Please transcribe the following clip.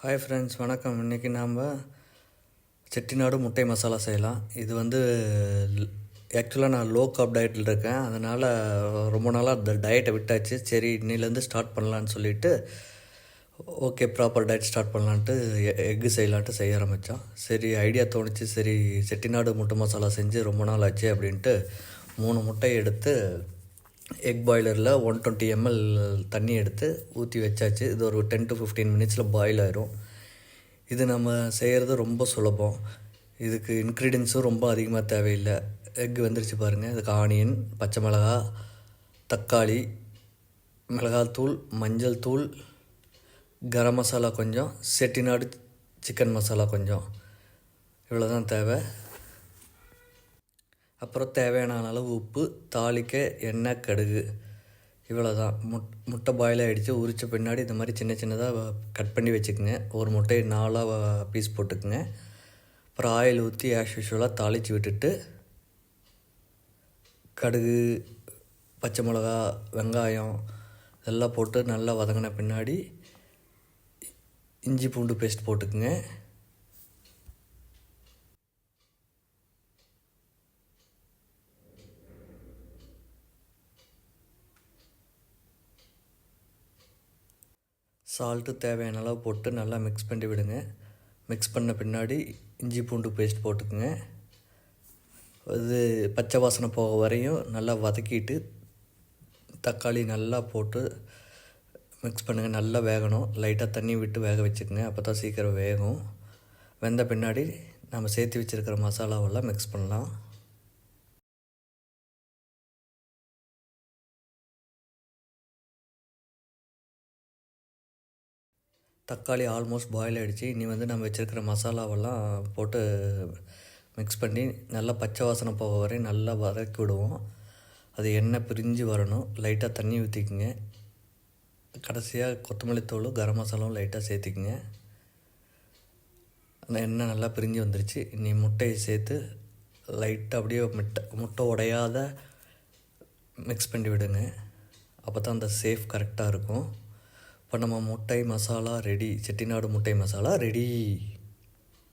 Hi friends வணக்கம். இன்றைக்கி நாம் செட்டிநாடு முட்டை மசாலா செய்யலாம். இது வந்து ஆக்சுவலாக நான் லோ காப் டயட்டில் இருக்கேன். அதனால் ரொம்ப நாளாக அந்த டயட்டை விட்டாச்சு. சரி இன்னிலேருந்து ஸ்டார்ட் பண்ணலான்னு சொல்லிட்டு ஓகே ப்ராப்பர் டயட் ஸ்டார்ட் பண்ணலான்ட்டு எக்கு செய்யலான்ட்டு செய்ய ஆரம்பித்தோம் சரி ஐடியா தோணுச்சு. சரி செட்டிநாடு முட்டை மசாலா செஞ்சு ரொம்ப நாள் ஆச்சு அப்படின்ட்டு மூணு முட்டை எடுத்து எக் பாய்லரில் ஒன் டுவெண்ட்டி எம்எல் தண்ணி எடுத்து ஊற்றி வச்சாச்சு. இது ஒரு டென் டு ஃபிஃப்டீன் மினிட்ஸில் பாயில் ஆயிரும். இது நம்ம செய்கிறது ரொம்ப சுலபம். இதுக்கு இன்க்ரீடியன்ஸும் ரொம்ப அதிகமாக தேவையில்லை. எக் வந்துருச்சு பாருங்கள் இதுக்கு ஆனியன் பச்சை மிளகா தக்காளி மிளகாத்தூள் மஞ்சள் தூள் கரம் மசாலா கொஞ்சம் செட்டிநாடு சிக்கன் மசாலா கொஞ்சம். இவ்வளோ தான் தேவை. அப்புறம் தேவையான அளவு உப்பு தாளிக்க எண்ணெய் கடுகு. இவ்வளோ தான் முட் முட்டை பாயில் ஆகிடுச்சு உரித்த பின்னாடி இந்த மாதிரி சின்ன சின்னதாக கட் பண்ணி வச்சுக்கோங்க. ஒரு முட்டையை நாலாக பீஸ் போட்டுக்குங்க. அப்புறம் ஆயில் ஊற்றி ஆஸ் யூஷுவலாக தாளித்து விட்டுட்டு கடுகு பச்சை மிளகா வெங்காயம் இதெல்லாம் போட்டு நல்லா வதங்கின பின்னாடி இஞ்சி பூண்டு பேஸ்ட் போட்டுக்குங்க. சால்ட்டு தேவையான அளவு போட்டு நல்லா மிக்ஸ் பண்ணி விடுங்க. மிக்ஸ் பண்ண பின்னாடி இஞ்சி பூண்டு பேஸ்ட் போட்டுக்குங்க. இது பச்சை வாசனை போக வரையும் நல்லா வதக்கிட்டு தக்காளி நல்லா போட்டு மிக்ஸ் பண்ணுங்கள் நல்லா வேகணும். லைட்டாக தண்ணி விட்டு வேக வச்சுக்கோங்க. அப்போ தான் சீக்கிரம் வேகும். வெந்த பின்னாடி நம்ம சேர்த்து வச்சுருக்கிற மசாலாவெல்லாம் மிக்ஸ் பண்ணலாம். தக்காளி ஆல்மோஸ்ட் பாயில் ஆகிடுச்சு இனி வந்து நம்ம வச்சுருக்கிற மசாலாவெல்லாம் போட்டு மிக்ஸ் பண்ணி நல்லா பச்சை வாசனை போக வரையும் நல்லா வதக்கி விடுவோம். அது எண்ணெய் பிரிஞ்சு வரணும். லைட்டாக தண்ணி ஊற்றிக்குங்க கடைசியாக கொத்தமல்லி தூள் கரம் மசாலாவும் லைட்டாக சேர்த்துக்குங்க. அந்த எண்ணெய் நல்லா பிரிஞ்சு வந்துருச்சு. இனி முட்டையை சேர்த்து லைட்டாக அப்படியே முட்டை முட்டை உடையாத மிக்ஸ் பண்ணி விடுங்க. அப்போ தான் அந்த சேஃப் கரெக்டாக இருக்கும். இப்போ நம்ம முட்டை மசாலா ரெடி செட்டிநாடு முட்டை மசாலா ரெடி